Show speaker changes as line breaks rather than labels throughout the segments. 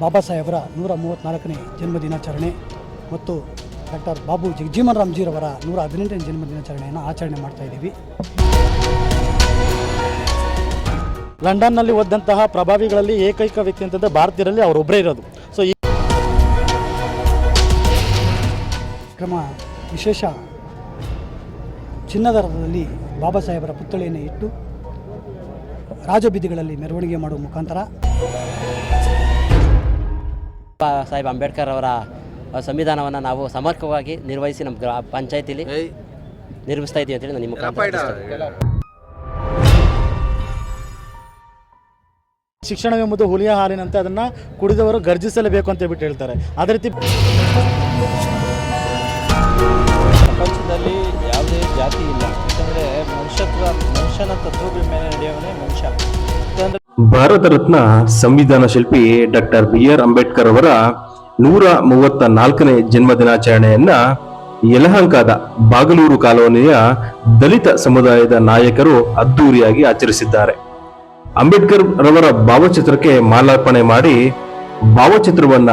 ಬಾಬಾ ಸಾಹೇಬರ ನೂರ ಮೂವತ್ತ್ನಾಲ್ಕನೇ ಜನ್ಮ ದಿನಾಚರಣೆ ಮತ್ತು ಡಾಕ್ಟರ್ ಬಾಬು ಜಗಜೀವನ್ ರಾಮ್ಜೀರವರ ನೂರ ಹದಿನೆಂಟನೇ ಜನ್ಮ ದಿನಾಚರಣೆಯನ್ನು ಆಚರಣೆ ಮಾಡ್ತಾ ಇದ್ದೀವಿ.
ಲಂಡನ್ನಲ್ಲಿ ಓದಂತಹ ಪ್ರಭಾವಿಗಳಲ್ಲಿ ಏಕೈಕ ವ್ಯಕ್ತಿ ಅಂತಂದರೆ ಭಾರತೀಯರಲ್ಲಿ ಅವರೊಬ್ಬರೇ ಇರೋದು. ಸೊ ಈ
ಕ್ರಮ ವಿಶೇಷ ಚಿನ್ನದ ರಥದಲ್ಲಿ ಬಾಬಾ ಸಾಹೇಬರ ಪುತ್ಥಳಿಯನ್ನು ಇಟ್ಟು ರಾಜಬೀದಿಗಳಲ್ಲಿ ಮೆರವಣಿಗೆ ಮಾಡುವ ಮುಖಾಂತರ
ಸಾಹೇಬ್ ಅಂಬೇಡ್ಕರ್ ಅವರ ಸಂವಿಧಾನವನ್ನು ನಾವು ಸಮರ್ಪಕವಾಗಿ ನಿರ್ವಹಿಸಿ ನಮ್ಮ ಗ್ರಾ ಪಂಚಾಯತಿಲಿ ನಿರ್ಮಿಸ್ತಾ ಇದ್ದೀವಿ ಅಂತೇಳಿ ನಾನು ನಿಮ್ಮ ಮುಖಾಂತರ
ಶಿಕ್ಷಣವೆಂಬುದು ಹುಲಿಯ ಹಾಲಿನಂತೆ ಅದನ್ನು ಕುಡಿದವರು ಗರ್ಜಿಸಲೇಬೇಕು ಅಂತ ಹೇಳ್ಬಿಟ್ಟು ಹೇಳ್ತಾರೆ. ಅದೇ ರೀತಿ
ಭಾರತ ರತ್ನ ಸಂವಿಧಾನ ಶಿಲ್ಪಿ ಡಾಕ್ಟರ್ ಬಿ ಆರ್ ಅಂಬೇಡ್ಕರ್ ಅವರ ನೂರ ಮೂವತ್ತ ನಾಲ್ಕನೇ ಜನ್ಮ ದಿನಾಚರಣೆಯನ್ನ ಯಲಹಂಕದ ಬಾಗಲೂರು ಕಾಲೋನಿಯ ದಲಿತ ಸಮುದಾಯದ ನಾಯಕರು ಅದ್ದೂರಿಯಾಗಿ ಆಚರಿಸಿದ್ದಾರೆ. ಅಂಬೇಡ್ಕರ್ ರವರ ಭಾವಚಿತ್ರಕ್ಕೆ ಮಾಲಾರ್ಪಣೆ ಮಾಡಿ ಭಾವಚಿತ್ರವನ್ನ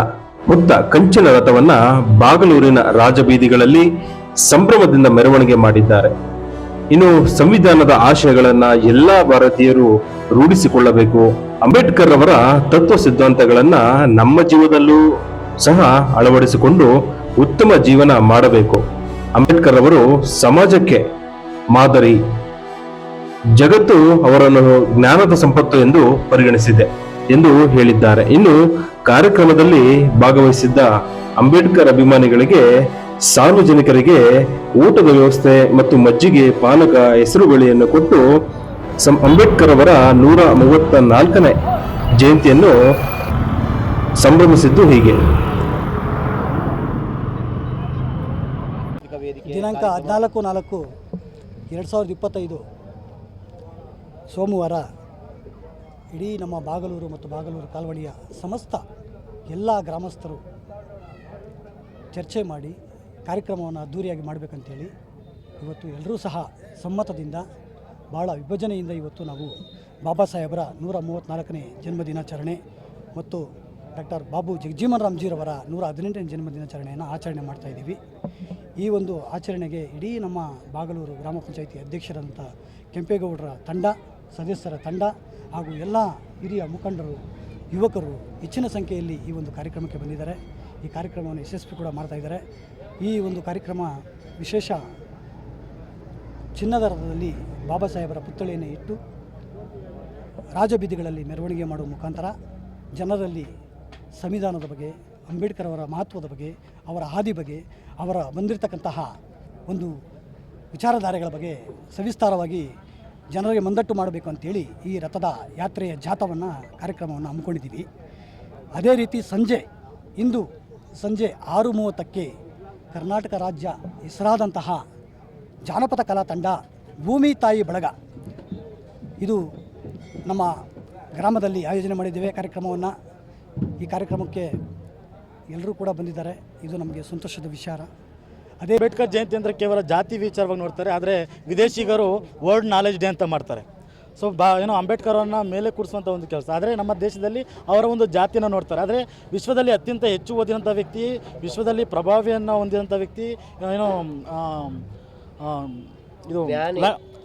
ಹೊತ್ತ ಕಂಚಿನ ರಥವನ್ನ ಬಾಗಲೂರಿನ ರಾಜಬೀದಿಗಳಲ್ಲಿ ಸಂಭ್ರಮದಿಂದ ಮೆರವಣಿಗೆ ಮಾಡಿದ್ದಾರೆ. ಇನ್ನು ಸಂವಿಧಾನದ ಆಶಯಗಳನ್ನ ಎಲ್ಲಾ ಭಾರತೀಯರು ರೂಢಿಸಿಕೊಳ್ಳಬೇಕು. ಅಂಬೇಡ್ಕರ್ ಅವರ ತತ್ವ ಸಿದ್ಧಾಂತಗಳನ್ನ ನಮ್ಮ ಜೀವನದಲ್ಲೂ ಸಹ ಅಳವಡಿಸಿಕೊಂಡು ಉತ್ತಮ ಜೀವನ ಮಾಡಬೇಕು. ಅಂಬೇಡ್ಕರ್ ಅವರು ಸಮಾಜಕ್ಕೆ ಮಾದರಿ. ಜಗತ್ತು ಅವರನ್ನು ಜ್ಞಾನದ ಸಂಪತ್ತು ಎಂದು ಪರಿಗಣಿಸಿದೆ ಎಂದು ಹೇಳಿದ್ದಾರೆ. ಇನ್ನು ಕಾರ್ಯಕ್ರಮದಲ್ಲಿ ಭಾಗವಹಿಸಿದ್ದ ಅಂಬೇಡ್ಕರ್ ಅಭಿಮಾನಿಗಳಿಗೆ ಸಾರ್ವಜನಿಕರಿಗೆ ಊಟದ ವ್ಯವಸ್ಥೆ ಮತ್ತು ಮಜ್ಜಿಗೆ, ಪಾನಕ ಹೆಸರುಗಳಿಯನ್ನು ಕೊಟ್ಟು ಅಂಬೇಡ್ಕರ್ ಅವರ ನೂರ ಮೂವತ್ತ ನಾಲ್ಕನೇ ಜಯಂತಿಯನ್ನು ಸಂಭ್ರಮಿಸಿದ್ದು ಹೀಗೆ.
ದಿನಾಂಕ ಹದಿನಾಲ್ಕು ನಾಲ್ಕು ಎರಡು ಸಾವಿರದ ಇಪ್ಪತ್ತೈದು ಸೋಮವಾರ ಇಡೀ ನಮ್ಮ ಬಾಗಲೂರು ಮತ್ತು ಬಾಗಲೂರು ಕಾಲ್ವಡಿಯ ಸಮಸ್ತ ಎಲ್ಲ ಗ್ರಾಮಸ್ಥರು ಚರ್ಚೆ ಮಾಡಿ ಕಾರ್ಯಕ್ರಮವನ್ನು ಅದ್ದೂರಿಯಾಗಿ ಮಾಡಬೇಕಂತೇಳಿ ಇವತ್ತು ಎಲ್ಲರೂ ಸಹ ಸಮ್ಮತದಿಂದ ಭಾಳ ವಿಭಜನೆಯಿಂದ ಇವತ್ತು ನಾವು ಬಾಬಾ ಸಾಹೇಬರ ನೂರ ಮೂವತ್ತ್ನಾಲ್ಕನೇ ಜನ್ಮದಿನಾಚರಣೆ ಮತ್ತು ಡಾಕ್ಟರ್ ಬಾಬು ಜಗಜೀವನ್ ರಾಮ್ಜೀರವರ ನೂರ ಹದಿನೆಂಟನೇ ಜನ್ಮದಿನಾಚರಣೆಯನ್ನು ಆಚರಣೆ ಮಾಡ್ತಾ ಇದ್ದೀವಿ. ಈ ಒಂದು ಆಚರಣೆಗೆ ಇಡೀ ನಮ್ಮ ಬಾಗಲೂರು ಗ್ರಾಮ ಪಂಚಾಯಿತಿ ಅಧ್ಯಕ್ಷರಂಥ ಕೆಂಪೇಗೌಡರ ತಂಡ, ಸದಸ್ಯರ ತಂಡ ಹಾಗೂ ಎಲ್ಲ ಹಿರಿಯ ಮುಖಂಡರು, ಯುವಕರು ಹೆಚ್ಚಿನ ಸಂಖ್ಯೆಯಲ್ಲಿ ಈ ಒಂದು ಕಾರ್ಯಕ್ರಮಕ್ಕೆ ಬಂದಿದ್ದಾರೆ. ಈ ಕಾರ್ಯಕ್ರಮವನ್ನು ಯಶಸ್ವಿ ಕೂಡ ಮಾಡ್ತಾ ಇದ್ದಾರೆ. ಈ ಒಂದು ಕಾರ್ಯಕ್ರಮ ವಿಶೇಷ ಚಿನ್ನದ ರಥದಲ್ಲಿ ಬಾಬಾ ಸಾಹೇಬರ ಪುತ್ಥಳಿಯನ್ನು ಇಟ್ಟು ರಾಜಬೀದಿಗಳಲ್ಲಿ ಮೆರವಣಿಗೆ ಮಾಡುವ ಮುಖಾಂತರ ಜನರಲ್ಲಿ ಸಂವಿಧಾನದ ಬಗ್ಗೆ, ಅಂಬೇಡ್ಕರ್ ಅವರ ಮಹತ್ವದ ಬಗ್ಗೆ, ಅವರ ಹಾದಿ ಬಗ್ಗೆ, ಅವರ ಬಂದಿರತಕ್ಕಂತಹ ಒಂದು ವಿಚಾರಧಾರೆಗಳ ಬಗ್ಗೆ ಸವಿಸ್ತಾರವಾಗಿ ಜನರಿಗೆ ಮಂದಟ್ಟು ಮಾಡಬೇಕು ಅಂತೇಳಿ ಈ ರಥದ ಯಾತ್ರೆಯ ಜಾಥವನ್ನು ಕಾರ್ಯಕ್ರಮವನ್ನು ಹಮ್ಮಿಕೊಂಡಿದ್ದೀವಿ. ಅದೇ ರೀತಿ ಸಂಜೆ ಇಂದು ಸಂಜೆ ಆರು ಮೂವತ್ತಕ್ಕೆ ಕರ್ನಾಟಕ ರಾಜ್ಯ ಹೆಸರಾದಂತಹ ಜಾನಪದ ಕಲಾ ತಂಡ ಭೂಮಿ ತಾಯಿ ಬಳಗ. ಇದು ನಮ್ಮ ಗ್ರಾಮದಲ್ಲಿ ಆಯೋಜನೆ ಮಾಡಿದ್ದೇವೆ ಕಾರ್ಯಕ್ರಮವನ್ನು. ಈ ಕಾರ್ಯಕ್ರಮಕ್ಕೆ ಎಲ್ಲರೂ ಕೂಡ ಬಂದಿದ್ದಾರೆ. ಇದು ನಮಗೆ ಸಂತೋಷದ ವಿಚಾರ. ಅದೇ
ಅಂಬೇಡ್ಕರ್ ಜಯಂತಿ ಅಂದರೆ ಕೇವಲ ಜಾತಿ ವಿಚಾರವಾಗಿ ನೋಡ್ತಾರೆ, ಆದರೆ ವಿದೇಶಿಗರು ವರ್ಲ್ಡ್ ನಾಲೆಜ್ ಡೇ ಅಂತ ಮಾಡ್ತಾರೆ. ಸೊ ಬಾ ಏನೋ ಅಂಬೇಡ್ಕರ್ ಅವರನ್ನ ಮೇಲೆ ಕೂರಿಸುವಂಥ ಒಂದು ಕೆಲಸ. ಆದರೆ ನಮ್ಮ ದೇಶದಲ್ಲಿ ಅವರ ಒಂದು ಜಾತಿನ ನೋಡ್ತಾರೆ. ಆದರೆ ವಿಶ್ವದಲ್ಲಿ ಅತ್ಯಂತ ಹೆಚ್ಚು ಓದಿದಂಥ ವ್ಯಕ್ತಿ ವಿಶ್ವದಲ್ಲಿ ಪ್ರಭಾವಿಯನ್ನು ಹೊಂದಿದಂಥ ವ್ಯಕ್ತಿ ಏನೋ ಇದು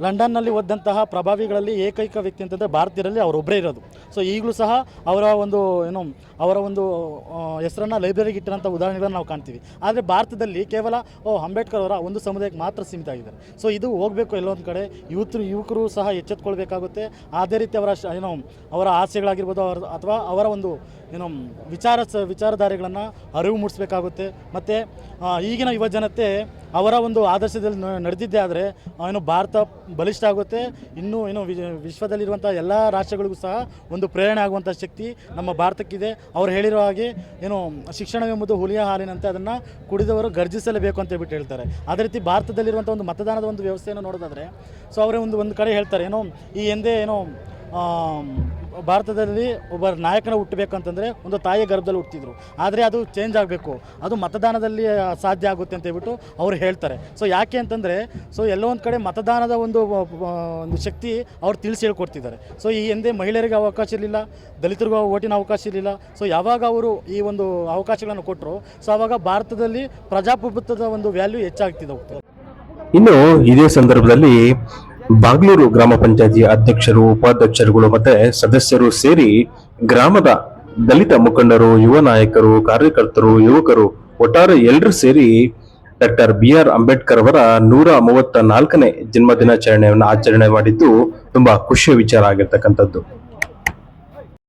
ಲಂಡನ್ನಲ್ಲಿ ಓದಂತಹ ಪ್ರಭಾವಿಗಳಲ್ಲಿ ಏಕೈಕ ವ್ಯಕ್ತಿ ಅಂತಂದರೆ ಭಾರತೀಯರಲ್ಲಿ ಅವರೊಬ್ಬರೇ ಇರೋದು. ಸೊ ಈಗಲೂ ಸಹ ಅವರ ಒಂದು, ಏನು, ಅವರ ಒಂದು ಹೆಸರನ್ನು ಲೈಬ್ರರಿಗೆ ಇಟ್ಟಿರೋಂಥ ಉದಾಹರಣೆಗಳನ್ನು ನಾವು ಕಾಣ್ತೀವಿ. ಆದರೆ ಭಾರತದಲ್ಲಿ ಕೇವಲ ಅಂಬೇಡ್ಕರ್ ಅವರ ಒಂದು ಸಮುದಾಯಕ್ಕೆ ಮಾತ್ರ ಸೀಮಿತ ಆಗಿದ್ದಾರೆ. ಸೊ ಇದು ಹೋಗಬೇಕು ಎಲ್ಲೊಂದು ಕಡೆ. ಯುವತರು ಯುವಕರು ಸಹ ಎಚ್ಚೆತ್ಕೊಳ್ಬೇಕಾಗುತ್ತೆ. ಅದೇ ರೀತಿ ಅವರ ಶ- ಏನು, ಅವರ ಆಸೆಗಳಾಗಿರ್ಬೋದು, ಅವರ, ಅಥವಾ ಅವರ ಒಂದು, ಏನು, ವಿಚಾರ ವಿಚಾರಧಾರೆಗಳನ್ನು ಅರಿವು ಮೂಡಿಸ್ಬೇಕಾಗುತ್ತೆ. ಮತ್ತು ಈಗಿನ ಯುವ ಜನತೆ ಅವರ ಒಂದು ಆದರ್ಶದಲ್ಲಿ ನಡೆದಿದ್ದೇ ಆದರೆ ಏನು ಭಾರತ ಬಲಿಷ್ಠ ಆಗುತ್ತೆ. ಇನ್ನೂ ಏನು ವಿಶ್ವದಲ್ಲಿರುವಂಥ ಎಲ್ಲ ರಾಷ್ಟ್ರಗಳಿಗೂ ಸಹ ಒಂದು ಪ್ರೇರಣೆ ಆಗುವಂಥ ಶಕ್ತಿ ನಮ್ಮ ಭಾರತಕ್ಕಿದೆ. ಅವ್ರು ಹೇಳಿರೋ ಹಾಗೆ ಏನು ಶಿಕ್ಷಣವೆಂಬುದು ಹುಲಿಯ ಹಾಲಿನಂತೆ ಅದನ್ನು ಕುಡಿದವರು ಗರ್ಜಿಸಲೇಬೇಕು ಅಂತ ಹೇಳ್ಬಿಟ್ಟು ಹೇಳ್ತಾರೆ. ಅದೇ ರೀತಿ ಭಾರತದಲ್ಲಿರುವಂಥ ಒಂದು ಮತದಾನದ ಒಂದು ವ್ಯವಸ್ಥೆಯನ್ನು ನೋಡೋದಾದರೆ, ಸೊ ಅವರೇ ಒಂದು ಒಂದು ಕಡೆ ಹೇಳ್ತಾರೆ, ಏನೋ ಈ ಹಿಂದೆ ಏನೋ ಭಾರತದಲ್ಲಿ ಒಬ್ಬ ನಾಯಕನ ಹುಟ್ಟಬೇಕಂತಂದರೆ ಒಂದು ತಾಯಿಯ ಗರ್ಭದಲ್ಲಿ ಹುಟ್ಟಿದ್ರು. ಆದರೆ ಅದು ಚೇಂಜ್ ಆಗಬೇಕು. ಅದು ಮತದಾನದಲ್ಲಿ ಸಾಧ್ಯ ಆಗುತ್ತೆ ಅಂತ ಹೇಳ್ಬಿಟ್ಟು ಅವ್ರು ಹೇಳ್ತಾರೆ. ಸೊ ಯಾಕೆ ಅಂತಂದರೆ ಸೊ ಎಲ್ಲೋ ಒಂದು ಕಡೆ ಮತದಾನದ ಒಂದು ಒಂದು ಶಕ್ತಿ ಅವ್ರು ತಿಳಿಸಿ ಹೇಳ್ಕೊಡ್ತಿದ್ದಾರೆ. ಸೊ ಈ ಹಿಂದೆ ಮಹಿಳೆಯರಿಗೆ ಅವಕಾಶ ಇರಲಿಲ್ಲ, ದಲಿತರಿಗೂ ಓಟಿನ ಅವಕಾಶ ಇರಲಿಲ್ಲ. ಸೊ ಯಾವಾಗ ಅವರು ಈ ಒಂದು ಅವಕಾಶಗಳನ್ನು ಕೊಟ್ಟರು ಸೊ ಆವಾಗ ಭಾರತದಲ್ಲಿ ಪ್ರಜಾಪ್ರಭುತ್ವದ ಒಂದು ವ್ಯಾಲ್ಯೂ ಹೆಚ್ಚಾಗ್ತಿದೆ
ಇನ್ನು ಇದೇ ಸಂದರ್ಭದಲ್ಲಿ ಬಾಗ್ಲೂರು ಗ್ರಾಮ ಪಂಚಾಯತಿ ಅಧ್ಯಕ್ಷರು, ಉಪಾಧ್ಯಕ್ಷರುಗಳು ಮತ್ತೆ ಸದಸ್ಯರು ಸೇರಿ ಗ್ರಾಮದ ದಲಿತ ಮುಖಂಡರು, ಯುವ ನಾಯಕರು, ಕಾರ್ಯಕರ್ತರು, ಯುವಕರು ಒಟ್ಟಾರೆ ಎಲ್ಲರೂ ಸೇರಿ ಡಾಕ್ಟರ್ ಬಿ ಆರ್ ಅಂಬೇಡ್ಕರ್ ಅವರ ನೂರ ಮೂವತ್ತ ನಾಲ್ಕನೇ ಜನ್ಮ ದಿನಾಚರಣೆಯನ್ನು ಆಚರಣೆ ಮಾಡಿದ್ದು ತುಂಬಾ ಖುಷಿಯ ವಿಚಾರ ಆಗಿರ್ತಕ್ಕಂಥದ್ದು.